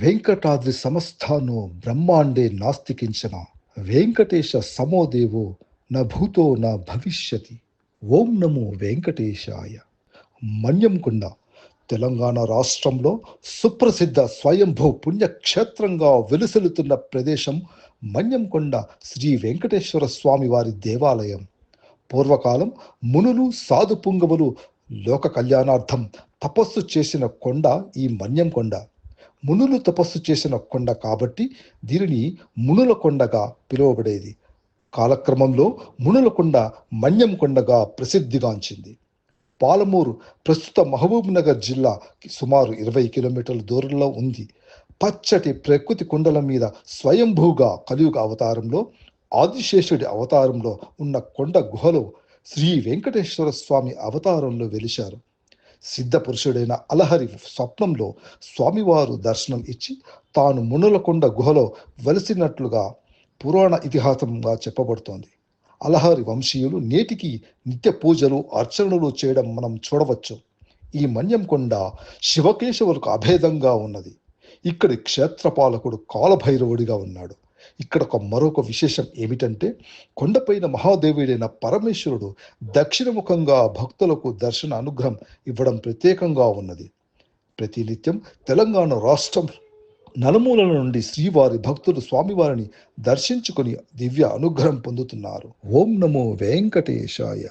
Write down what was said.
వెంకటాద్రి సమస్తాను బ్రహ్మాండే నాస్తికించిన. వెంకటేశ సమోదేవో న భూతో న భవిష్యతి. ఓం నమో వెంకటేశాయ. మన్యంకొండ తెలంగాణ రాష్ట్రంలో సుప్రసిద్ధ స్వయంభూ పుణ్యక్షేత్రంగా వెలుసెలుతున్న ప్రదేశం మన్యంకొండ శ్రీ వెంకటేశ్వర స్వామి వారి దేవాలయం. పూర్వకాలం మునులు సాధు పుంగవులు లోక కళ్యాణార్థం తపస్సు చేసిన కొండ ఈ మన్యంకొండ మునులు తపస్సు చేసిన కొండ కాబట్టి దీనిని మునుల కొండగా పిలువబడేది. కాలక్రమంలో మునుల కొండ మన్యం కొండగా ప్రసిద్ధిగాంచింది. పాలమూరు ప్రస్తుత మహబూబ్ నగర్ జిల్లాకి సుమారు ఇరవై కిలోమీటర్ల దూరంలో ఉంది. పచ్చటి ప్రకృతి కొండల మీద స్వయంభూగా కలియుగ అవతారంలో ఆదిశేషుడి అవతారంలో ఉన్న కొండ గుహలో శ్రీ వెంకటేశ్వర స్వామి అవతారంలో వెలిశారు. సిద్ధ పురుషుడైన అలహరి స్వప్నంలో స్వామివారు దర్శనం ఇచ్చి తాను మునులకొండ గుహలో వెలిసినట్లుగా పురాణ ఇతిహాసంగా చెప్పబడుతోంది. అలహరి వంశీయులు నేటికి నిత్య పూజలు అర్చనలు చేయడం మనం చూడవచ్చు. ఈ మన్యం కొండ శివకేశవులకు అభేదంగా ఉన్నది. ఇక్కడి క్షేత్రపాలకుడు కాలభైరవుడిగా ఉన్నాడు. ఇక్కడ ఒక మరొక విశేషం ఏమిటంటే కొండపైన మహాదేవుడైన పరమేశ్వరుడు దక్షిణముఖంగా భక్తులకు దర్శన అనుగ్రహం ఇవ్వడం ప్రత్యేకంగా ఉన్నది. ప్రతినిత్యం తెలంగాణ రాష్ట్రం నలుమూలల నుండి శ్రీవారి భక్తులు స్వామివారిని దర్శించుకుని దివ్య అనుగ్రహం పొందుతున్నారు. ఓం నమో వెంకటేశాయ.